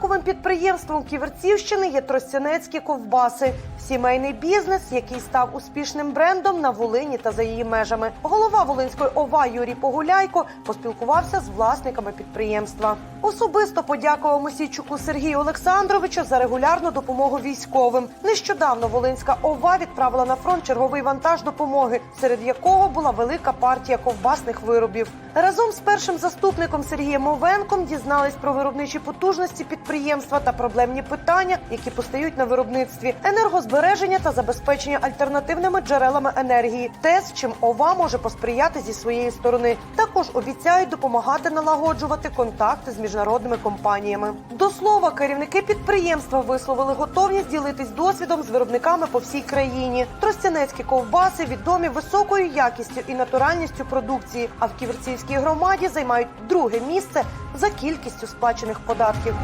Знаковим підприємством Ківерцівщини є Тростянецькі ковбаси, сімейний бізнес, який став успішним брендом на Волині та за її межами. Голова Волинської ОВА Юрій Погуляйко поспілкувався з власниками підприємства. Особисто подякував Мосійчуку Сергію Олександровичу за регулярну допомогу військовим. Нещодавно Волинська ОВА відправила на фронт черговий вантаж допомоги, серед якого була велика партія ковбасних виробів. Разом з першим заступником Сергієм Овенком дізнались про виробничі потужності підприємства та проблемні питання, які постають на виробництві, енергозбереження та забезпечення альтернативними джерелами енергії. Те, з чим ОВА може посприяти зі своєї сторони. Також обіцяють допомагати налагоджувати контакти з міжнародними компаніями. До слова, керівники підприємства висловили готовність ділитись досвідом з виробниками по всій країні. Тростянецькі ковбаси відомі високою якістю і натуральністю продукції, а в Ківерцівській громаді займають друге місце за кількістю сплачених податків.